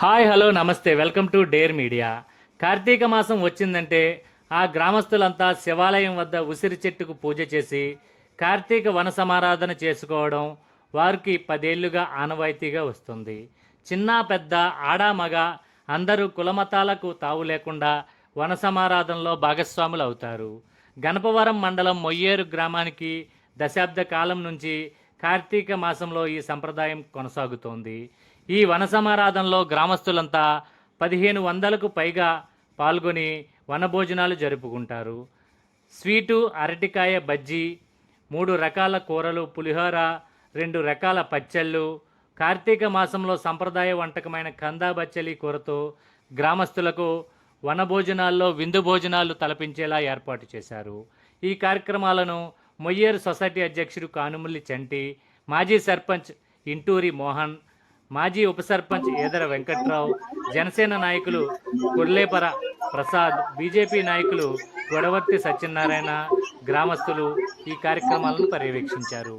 Hi hello నమస్తే. Welcome to dare media. Karthika మాసం వచ్చిందంటే ఆ గ్రామస్తులంతా శివాలయం వద్ద ఉసిరి చెట్టుకు పూజ చేసి కార్తీక వన సమారాధన చేసుకోవడం వారికి పదేళ్ళుగా ఆనవాయితీగా వస్తుంది. చిన్న పెద్ద ఆడా మగ అందరూ కులమతాలకు తావు లేకుండా వన సమారాధనలో భాగస్వాములు అవుతారు. గణపవరం మండలం మొయ్యేరు గ్రామానికి దశాబ్ద కాలం నుంచి కార్తీక మాసంలో ఈ సంప్రదాయం కొనసాగుతోంది. ఈ వనసమారాధనలో గ్రామస్తులంతా పదిహేను వందలకు పైగా పాల్గొని వనభోజనాలు జరుపుకుంటారు. స్వీటు అరటికాయ బజ్జీ మూడు రకాల కూరలు పులిహోర రెండు రకాల పచ్చళ్ళు కార్తీక మాసంలో సంప్రదాయ వంటకమైన కందా బచ్చలి కూరతో గ్రామస్తులకు వనభోజనాల్లో విందు భోజనాలు తలపించేలా ఏర్పాటు చేశారు. ఈ కార్యక్రమాలను మొయ్యేరు సొసైటీ అధ్యక్షుడు కానుమల్లి చంటి మాజీ సర్పంచ్ ఇంటూరి మోహన్ మాజీ ఉప సర్పంచ్ ఏదర వెంకట్రావు జనసేన నాయకులు కుర్లేపర ప్రసాద్ బీజేపీ నాయకులు గొడవర్తి సత్యనారాయణ గ్రామస్తులు ఈ కార్యక్రమాలను పర్యవేక్షించారు.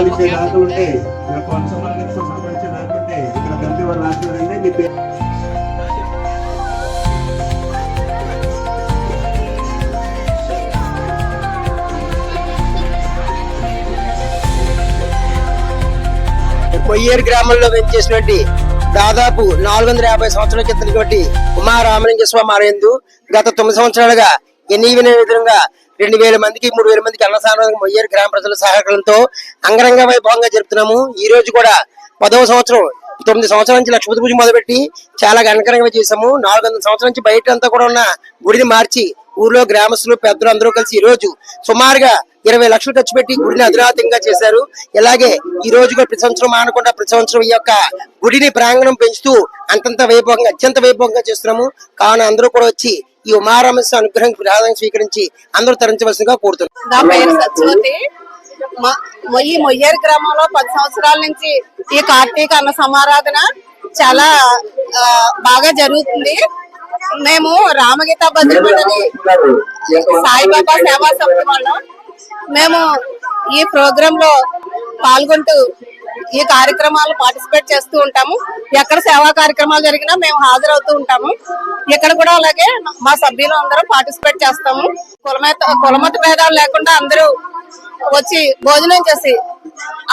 సంపాదించే దాకా ఉంటే ఇక్కడ కొంత ఉంటే ఇక్కడ మీ పేరు. కొయ్యేరు గ్రామంలో వెంచేసినటువంటి దాదాపు నాలుగు వందల యాభై సంవత్సరాల క్రితం ఉమా రామలింగ స్వామి ఆలయందు గత తొమ్మిది సంవత్సరాలుగా ఎన్ని విధంగా రెండు వేల మందికి మూడు వేల మందికి అన్నసానం మొయ్యారు గ్రామ ప్రజల సహకారంతో అంగరంగ వైభవంగా జరుపుతున్నాము. ఈ రోజు కూడా పదవ సంవత్సరం తొమ్మిది సంవత్సరాల నుంచి లక్ష్మీ పూజ మొదలుపెట్టి చాలా అనకరంగా చేసాము నాలుగు వందల సంవత్సరాల నుంచి బయట అంతా కూడా ఉన్న గుడిని మార్చి ఊర్లో గ్రామస్తులు పెద్దలు అందరూ కలిసి ఈ రోజు సుమారుగా ఇరవై లక్షలు ఖర్చు పెట్టి గుడిని అధునాతంగా చేశారు. ఇలాగే ఈ రోజు కూడా ప్రతి సంవత్సరం మానకుండా ప్రతి సంవత్సరం ఈ యొక్క గుడిని ప్రాంగణం పెంచుతూ అంతంత వైభవంగా అత్యంత వైభవంగా చేస్తున్నాము. కావున అందరూ కూడా వచ్చి ఈ ఉమారామస్య అనుగ్రహం ప్రసాదం స్వీకరించి అందరూ తరించవలసిందిగా కోరుతున్నాం. నా పేరు సత్యవతి. మ- మొయ్యేరు గ్రామంలో పది సంవత్సరాల నుంచి ఈ కార్తీక అన్న సమారాధన చాలా బాగా జరుగుతుంది. మేము రామగీత భద్రపడని సాయిబాబా సేవా సమితి వాళ్ళం. మేము ఈ ప్రోగ్రామ్లో పాల్గొంటూ ఈ కార్యక్రమాలు పార్టిసిపేట్ చేస్తూ ఉంటాము. ఎక్కడ సేవా కార్యక్రమాలు జరిగినా మేము హాజరవుతూ ఉంటాము. ఇక్కడ కూడా అలాగే మా సభ్యులు అందరూ పార్టిసిపేట్ చేస్తాము. కులమత కులమత భేదాలు లేకుండా అందరూ వచ్చి భోజనం చేసి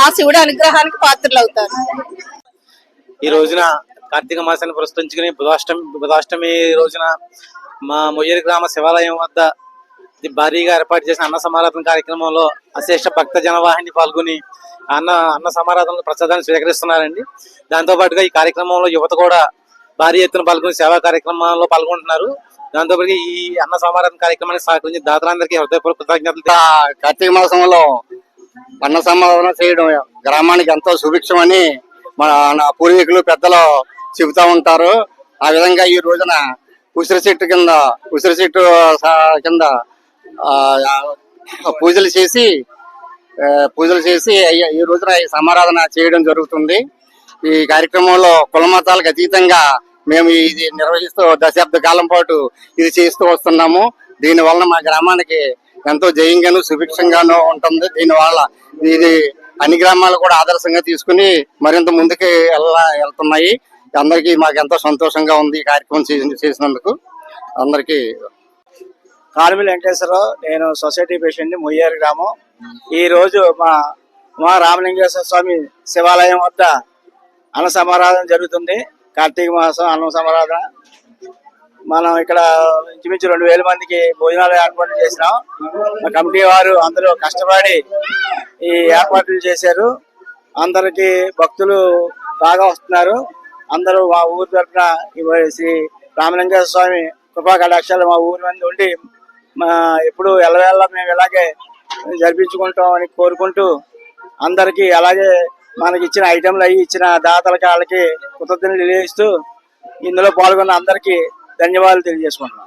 ఆ శివుడి అనుగ్రహానికి పాత్రలు అవుతారు ఈ రోజున కార్తీక మాసాన్ని పురస్కరించుకుని బుధాష్టమి బుధాష్టమి రోజున మా మొయ్యరి గ్రామ శివాలయం వద్ద భారీగా ఏర్పాటు చేసిన అన్న సమారాధన కార్యక్రమంలో అశేష భక్త జనవాహిని పాల్గొని అన్న అన్న సమారాధనలో ప్రసాదాన్ని స్వీకరిస్తున్నారండి. దాంతోపాటుగా ఈ కార్యక్రమంలో యువత కూడా భారీ ఎత్తున పాల్గొని సేవా కార్యక్రమాల్లో పాల్గొంటున్నారు. దాంతోపాటు ఈ అన్న సమారాధన కార్యక్రమానికి సహకరించి దాతలందరికీ హృదయపూర్వక కృతజ్ఞతలు కార్తీక మాసంలో అన్న సమారాధన చేయడం గ్రామానికి ఎంతో సుభిక్షమని మన పూర్వీకులు పెద్దలు చెబుతా ఉంటారు. ఆ విధంగా ఈ రోజున ఉసిరి చెట్టు కింద ఉసిరి చెట్టు కింద పూజలు చేసి పూజలు చేసి ఈ- ఈ రోజున ఈ సమారాధన చేయడం జరుగుతుంది. ఈ కార్యక్రమంలో కుల మతాలకు అతీతంగా మేము ఇది నిర్వహిస్తూ దశాబ్ద కాలం పాటు ఇది చేస్తూ వస్తున్నాము. దీని వలన మా గ్రామానికి ఎంతో జయంగాను సుభిక్షంగాను ఉంటుంది. దీని వల్ల ఇది అన్ని గ్రామాలు కూడా ఆదర్శంగా తీసుకుని మరింత ముందుకు వెళ్ళ వెళ్తున్నాయి. అందరికీ మాకు ఎంతో సంతోషంగా ఉంది ఈ కార్యక్రమం చేసినందుకు. అందరికీ కారుమిల్ వెంకటేశ్వరరావు నేను సొసైటీ పేషెంట్ని మొయ్యారు గ్రామం. ఈ రోజు మా మా రామలింగేశ్వర స్వామి శివాలయం వద్ద అన్న సమారాధన జరుగుతుంది. కార్తీక మాసం అన్న సమారాధన. మనం ఇక్కడ ఇంచుమించు రెండు వేల మందికి భోజనాలు ఏర్పాటు చేసినాం. మా కమిటీ వారు అందరూ కష్టపడి ఈ ఏర్పాట్లు చేశారు. అందరికి భక్తులు బాగా వస్తున్నారు. అందరూ మా ఊరు తరఫున శ్రీ రామలింగేశ్వర స్వామి కృపా కటాక్షాలు మా ఊరి మంది ఉండి మా ఎప్పుడు ఎల్లవేళ మేము ఇలాగే జరిపించుకుంటాం అని కోరుకుంటూ అందరికీ అలాగే మనకి ఇచ్చిన ఐటెంలు అవి ఇచ్చిన దాతలకి వాళ్ళకి కృతజ్ఞతలు తెలియజేస్తూ ఇందులో పాల్గొన్న అందరికీ ధన్యవాదాలు తెలియజేసుకుంటున్నాం.